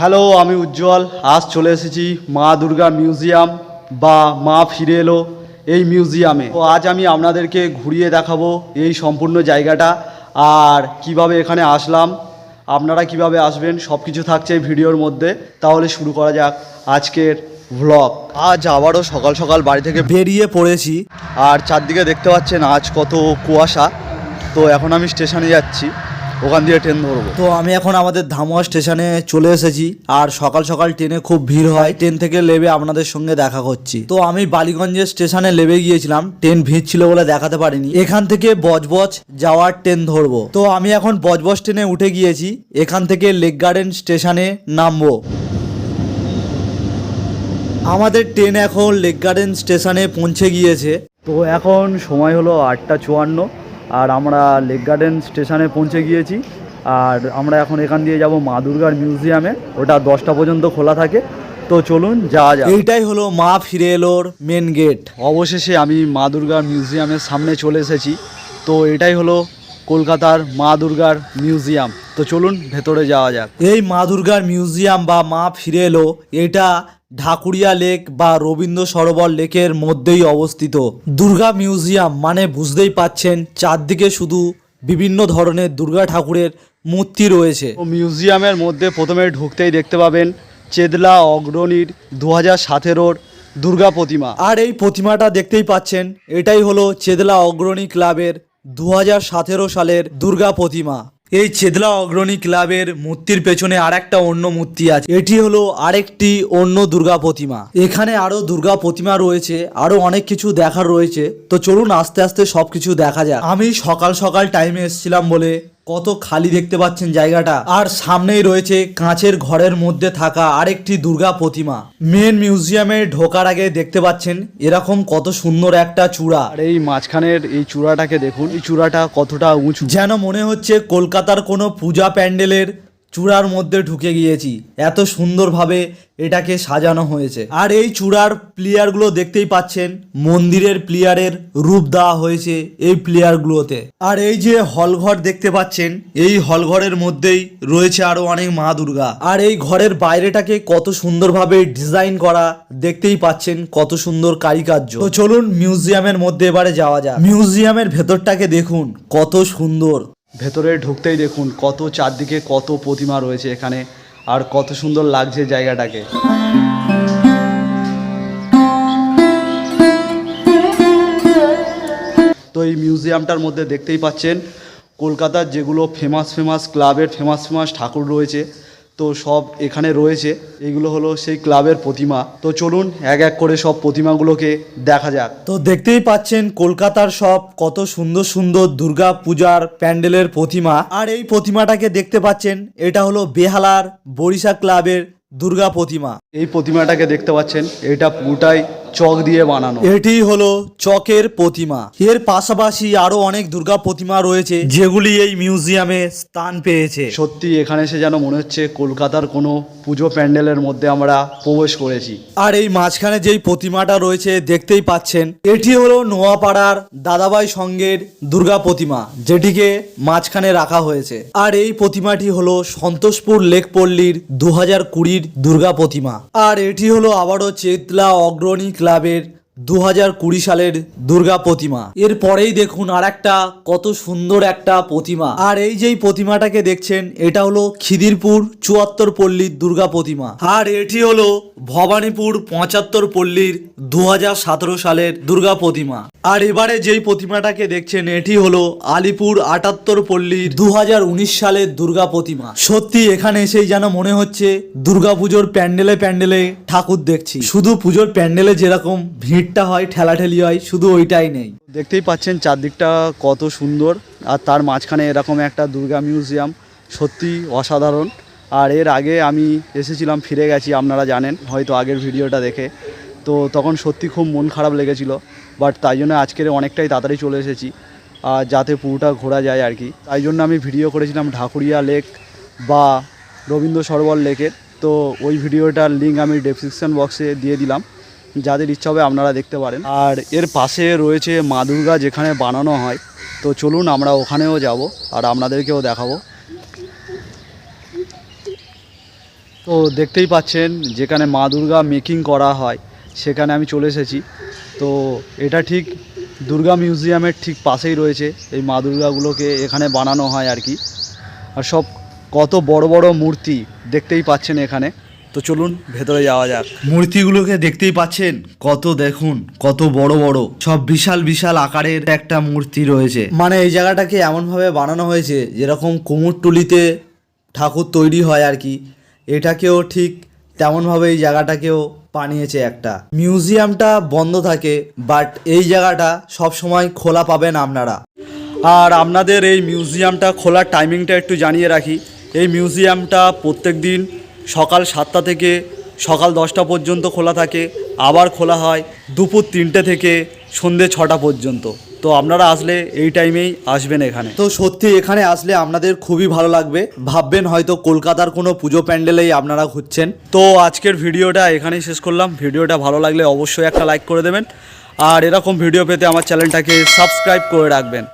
Hello, আমি উজ্জ্বল। আজ চলে এসেছি মা দুর্গা মিউজিয়াম বা মা ফিরে এলো এই মিউজিয়ামে। তো আজ আমি আপনাদেরকে ঘুরিয়ে দেখাবো এই সম্পূর্ণ জায়গাটা আর কীভাবে এখানে আসলাম, আপনারা কীভাবে আসবেন সব কিছু থাকছে এই ভিডিওর মধ্যে। তাহলে শুরু করা যাক আজকের ভ্লগ আজ আবারও সকাল সকাল বাড়ি থেকে বেরিয়ে পড়েছি আর চারদিকে দেখতে পাচ্ছেন আজ কত কুয়াশা। তো এখন আমি স্টেশনে যাচ্ছি। ওখান দিয়ে ট্রেন ধরবো। তো আমি এখন আমাদের ধামুয়া স্টেশনে চলে এসেছি, আর সকাল সকাল ট্রেনে খুব ভিড় হয়। ট্রেন থেকে লেবে আপনাদের সঙ্গে দেখা করছি। তো আমি বালিগঞ্জের স্টেশনে লেবে গিয়েছিলাম ট্রেন ভিড় ছিল বলে দেখাতে পারিনি। এখান থেকে বজবজ যাওয়ার ট্রেন ধরবো। তো আমি এখন বজবজ ট্রেনে উঠে গিয়েছি, এখান থেকে লেক গার্ডেন স্টেশনে নামবো। আমাদের ট্রেন এখন লেক গার্ডেন স্টেশনে পৌঁছে গিয়েছে। তো এখন সময় হলো আটটা চুয়ান্ন। আর আমরা লেক গার্ডেন স্টেশনে পৌঁছে গিয়েছি। আর আমরা এখন এখান দিয়ে যাব মা দুর্গার মিউজিয়ামে ওটা দশটা পর্যন্ত খোলা থাকে। তো চলুন যা যা এইটাই হলো মা ফিরে এলোর মেন গেট অবশেষে আমি মা দুর্গার মিউজিয়ামের সামনে চলে এসেছি। তো এটাই হলো কলকাতার মা দুর্গার মিউজিয়াম তো চলুন ভেতরে যাওয়া যাক। এই মা দুর্গার মিউজিয়াম বা মা ফিরে এলো এটা ঢাকুরিয়া লেক বা রবীন্দ্র সরোবর লেকের মধ্যেই অবস্থিত। দুর্গা মিউজিয়াম মানে বুঝতেই পাচ্ছেন চারদিকে শুধু বিভিন্ন ধরনের দুর্গা ঠাকুরের মূর্তি রয়েছে। মিউজিয়ামের মধ্যে প্রথমে ঢুকতেই দেখতে পাবেন চেদলা অগ্রণীর দু হাজার সতেরোর দুর্গা প্রতিমা। আর এই প্রতিমাটা দেখতেই পাচ্ছেন এটাই হলো চেদলা অগ্রণী ক্লাবের দু হাজার সতেরো সালের দুর্গা প্রতিমা। এই চেদলা অগ্রণী ক্লাবের মূর্তির পেছনে আর একটা অন্য মূর্তি আছে। এটি হলো আরেকটি অন্য দুর্গা প্রতিমা। এখানে আরও দুর্গা প্রতিমা রয়েছে, আরও অনেক কিছু দেখার রয়েছে। তো চলুন আস্তে আস্তে সবকিছু দেখা যায় আমি সকাল সকাল টাইমে এসেছিলাম বলে কত খালি দেখতে পাচ্ছেন জায়গাটা। আর সামনেই রয়েছে কাঁচের ঘরের মধ্যে থাকা আরেকটি দুর্গা প্রতিমা। মেন মিউজিয়ামে ঢোকার আগে দেখতে পাচ্ছেন এরকম কত সুন্দর একটা চূড়া। আর এই মাঝখানের এই চূড়াটাকে দেখুন এই চূড়াটা কতটা উঁচু। যেন মনে হচ্ছে কলকাতার কোনো পূজা প্যান্ডেলের চূড়ার মধ্যে ঢুকে গিয়েছি। এত সুন্দরভাবে এটাকে সাজানো হয়েছে। আর এই চূড়ার প্লেয়ারগুলো দেখতেই পাচ্ছেন, মন্দিরের প্লেয়ারের রূপ দেওয়া হয়েছে এই প্লেয়ারগুলোতে। আর এই যে হলঘর দেখতে পাচ্ছেন, এই হলঘরের মধ্যেই রয়েছে আরও অনেক মা দুর্গা। আর এই ঘরের বাইরেটাকে কত সুন্দরভাবে ডিজাইন করা দেখতেই পাচ্ছেন, কত সুন্দর কারিকার্য তো চলুন মিউজিয়ামের মধ্যে এবারে যাওয়া যাক। মিউজিয়ামের ভেতরটাকে দেখুন, কত সুন্দর। ভেতরে ঢুকতেই দেখুন কত চারদিকে কত প্রতিমা রয়েছে এখানে আর কত সুন্দর লাগছে জায়গাটাকে। তো এই মিউজিয়ামটার মধ্যে দেখতেই পাচ্ছেন, কলকাতার যেগুলো ফেমাস ফেমাস ক্লাবের ফেমাস ফেমাস ঠাকুর রয়েছে তো সব এখানে রয়েছে। এগুলো হলো সেই ক্লাবের প্রতিমা। তো চলুন এক এক করে সব প্রতিমাগুলোকে দেখা যাক। তো দেখতেই পাচ্ছেন কলকাতার সব কত সুন্দর সুন্দর দুর্গা পূজার প্যান্ডেলের প্রতিমা। আর এই প্রতিমাটাকে দেখতে পাচ্ছেন এটা হলো বেহালার বরিশা ক্লাবের দুর্গা প্রতিমা। এই প্রতিমাটাকে দেখতে পাচ্ছেন এটা পুরোটাই চক দিয়ে বানানো। এটি হলো চকের প্রতিমা। এর পাশাপাশি আরও অনেক দুর্গা প্রতিমা রয়েছে যেগুলি এই মিউজিয়ামে স্থান পেয়েছে। সত্যি এখানে এসে যেন মনে হচ্ছে কলকাতার কোনো পুজো প্যান্ডেলের মধ্যে আমরা প্রবেশ করেছি। আর এই মাঝখানে যেই প্রতিমাটা রয়েছে দেখতেই পাচ্ছেন এটি হলো নোয়াপাড়ার দাদাবাই সঙ্গের দুর্গা প্রতিমা যেটিকে মাঝখানে রাখা হয়েছে। আর এই প্রতিমাটি হলো সন্তোষপুর লেক পল্লীর দু হাজার কুড়ির দুর্গা প্রতিমা। আর এটি হলো আবারও চেতলা অগ্রণী ক্লাবের দু হাজার কুড়ি সালের দুর্গা প্রতিমা। এর পরেই দেখুন আর একটা কত সুন্দর একটা প্রতিমা। আর এই যেই প্রতিমাটাকে দেখছেন, এটা হলো খিদিরপুর চুয়াত্তর পল্লীর দুর্গা প্রতিমা। আর এটি হলো ভবানীপুর পঁচাত্তর পল্লীর দু হাজার সতেরো সালের দুর্গা প্রতিমা। আর এবারে যেই প্রতিমাটাকে দেখছেন, এটি হলো আলিপুর আটাত্তর পল্লীর দু হাজার উনিশ সালের দুর্গা প্রতিমা। সত্যি এখানে এসেই যেন মনে হচ্ছে দুর্গাপুজোর প্যান্ডেলে প্যান্ডেলে ঠাকুর দেখছি। শুধু পুজোর প্যান্ডেলে যেরকম ভিড়টা হয়, ঠেলাঠেলি হয়, শুধু ওইটাই নেই। দেখতেই পাচ্ছেন চারদিকটা কত সুন্দর, আর তার মাঝখানে এরকম একটা দুর্গা মিউজিয়াম, সত্যি অসাধারণ। আর এর আগে আমি এসেছিলাম, ফিরে গেছি, আপনারা জানেন, হয়তো আগের ভিডিওটা দেখে। তো তখন সত্যি খুব মন খারাপ লেগেছিল, বাট তাই জন্য আজকের অনেকটাই তাড়াতাড়ি চলে এসেছি, আর যাতে পুরোটা ঘোরা যায় আর কি। তাই জন্য আমি ভিডিও করেছিলাম ঢাকুরিয়া লেক বা রবীন্দ্র সরোবর লেকের। তো ওই ভিডিওটার লিঙ্ক আমি ডেসক্রিপশন বক্সে দিয়ে দিলাম। যাদের ইচ্ছা হবে আপনারা দেখতে পারেন। আর এর পাশে রয়েছে মা দুর্গা যেখানে বানানো হয়। তো চলুন আমরা ওখানেও যাব আর আপনাদেরকেও দেখাবো। তো দেখতেই পাচ্ছেন যেখানে মা দুর্গা মেকিং করা হয়, সেখানে আমি চলে এসেছি। তো এটা ঠিক দুর্গা মিউজিয়ামের ঠিক পাশেই রয়েছে এই মা দুর্গাগুলোকে এখানে বানানো হয় আর কি। আর সব কত বড় বড় মূর্তি দেখতেই পাচ্ছেন এখানে। তো চলুন ভেতরে যাওয়া যাক। মূর্তিগুলোকে দেখতেই পাচ্ছেন কত দেখুন কত বড় বড় সব বিশাল বিশাল আকারের একটা মূর্তি রয়েছে। মানে এই জায়গাটাকে এমনভাবে বানানো হয়েছে যেরকম কুমোরটুলিতে ঠাকুর তৈরি হয় আর কি। এটাকেও ঠিক তেমনভাবে এই জায়গাটাকেও বানিয়েছে একটা। মিউজিয়ামটা বন্ধ থাকে বাট এই জায়গাটা সব সময় খোলা পাবেন আপনারা। আর আপনাদের এই মিউজিয়ামটা খোলার টাইমিংটা একটু জানিয়ে রাখি। এই মিউজিয়ামটা প্রত্যেক দিন সকাল সাতটা থেকে সকাল দশটা পর্যন্ত খোলা থাকে আবার খোলা হয় দুপুর তিনটে থেকে সন্ধে ছটা পর্যন্ত। তো আপনারা আসলে এই টাইমেই আসবেন এখানে। তো সত্যি এখানে আসলে আপনাদের খুবই ভালো লাগবে। ভাববেন হয়তো কলকাতার কোনো পুজো প্যান্ডেলেই আপনারা ঘুরছেন। তো আজকের ভিডিওটা এখানেই শেষ করলাম। ভিডিওটা ভালো লাগলে অবশ্যই একটা লাইক করে দেবেন। আর এরকম ভিডিও পেতে আমার চ্যানেলটাকে সাবস্ক্রাইব করে রাখবেন।